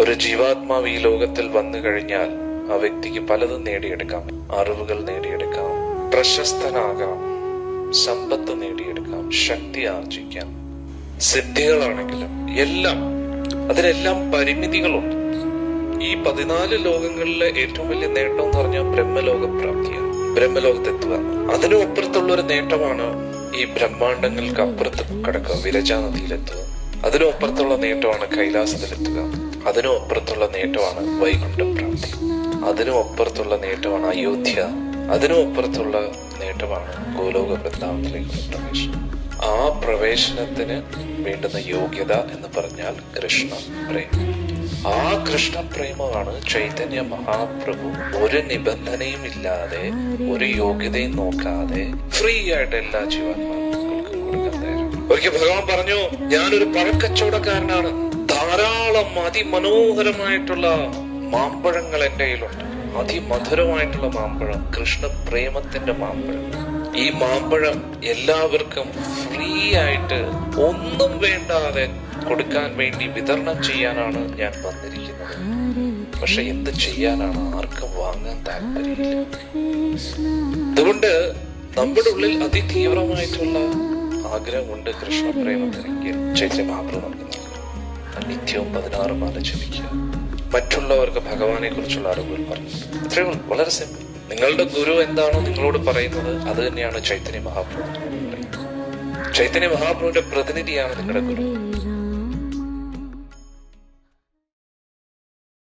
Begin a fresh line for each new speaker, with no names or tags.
ഒരു ജീവാത്മാവ് ഈ ലോകത്തിൽ വന്നു കഴിഞ്ഞാൽ ആ വ്യക്തിക്ക് പലതും നേടിയെടുക്കാം. അറിവുകൾ നേടിയെടുക്കാം. പ്രശസ്തനാകാം. സമ്പത്ത് നേടിയെടുക്കാം. ശക്തി ആർജിക്കാം. സിദ്ധികളാണെങ്കിലും എല്ലാം അതിനെല്ലാം പരിമിതികളുണ്ട്. ഈ പതിനാല് ലോകങ്ങളിലെ ഏറ്റവും വലിയ നേട്ടം എന്ന് പറഞ്ഞാൽ ബ്രഹ്മലോക പ്രാപ്തിയാണ് ബ്രഹ്മലോകത്തെത്തുക. അതിനും അപ്പുറത്തുള്ള ഒരു നേട്ടമാണ് ഈ ബ്രഹ്മാണ്ടങ്ങൾക്ക് അപ്പുറത്ത് കടക്കുക. വിരജാ നദിയിലെത്തുക അതിനും അപ്പുറത്തുള്ള നേട്ടമാണ് കൈലാസത്തിലെത്തുക. അതിനും അപ്പുറത്തുള്ള നേട്ടമാണ് വൈകുണ്ഠ പ്രാപ്തി അതിനും അപ്പുറത്തുള്ള നേട്ടമാണ് അയോധ്യ. അതിനും അപ്പുറത്തുള്ള നേട്ടമാണ് ഗോലോക വൃന്ദാവനത്തിലേക്കുള്ള പ്രവേശനം. ആ പ്രവേശനത്തിന് വേണ്ടുന്ന യോഗ്യത എന്ന് പറഞ്ഞാൽ കൃഷ്ണ പ്രേമം ആ കൃഷ്ണപ്രേമമാണ് ചൈതന്യ മഹാപ്രഭു ഒരു നിബന്ധനയും ഇല്ലാതെ ഒരു യോഗ്യതയും നോക്കാതെ ഫ്രീ ആയിട്ട് എല്ലാ ജീവന്മാർക്കും കൊടുക്കാൻ ഒരിക്കൽ ഭഗവാൻ പറഞ്ഞു. ഞാനൊരു പഴക്കച്ചവടക്കാരനാണ്. ധാരാളം അതിമനോഹരമായിട്ടുള്ള മാമ്പഴങ്ങൾ എന്റെ കയ്യിലുണ്ട്. അതിമധുരമായിട്ടുള്ള മാമ്പഴം കൃഷ്ണ പ്രേമത്തിന്റെ മാമ്പഴം. ഈ മാമ്പഴം എല്ലാവർക്കും ഫ്രീ ആയിട്ട് ഒന്നും വേണ്ടാതെ കൊടുക്കാൻ വേണ്ടി വിതരണം ചെയ്യാനാണ് ഞാൻ വന്നിരിക്കുന്നത്. പക്ഷെ എന്ത് ചെയ്യാനാണ്? ആർക്കും വാങ്ങാൻ താല്പര്യമില്ല. അതുകൊണ്ട് നമ്മുടെ ഉള്ളിൽ അതിതീവ്രമായിട്ടുള്ള ആഗ്രഹമുണ്ട് കൃഷ്ണപ്രേമത്തിനെങ്കിൽ ചൈത്യ മഹാപ്രഭു നിത്യവും പതിനാറ് മാല ജപിക്കുക മറ്റുള്ളവർക്ക് ഭഗവാനെ കുറിച്ചുള്ള അറിവുകൾ പറഞ്ഞു. അത്രയേ ഉള്ളൂ. വളരെ സിമ്പിൾ നിങ്ങളുടെ ഗുരു എന്താണോ നിങ്ങളോട് പറയുന്നത് അത് തന്നെയാണ് ചൈതന്യ മഹാപ്രഭു. ചൈതന്യ മഹാപ്രഭുവിന്റെ പ്രതിനിധിയാണ് നിങ്ങളുടെ ഗുരു.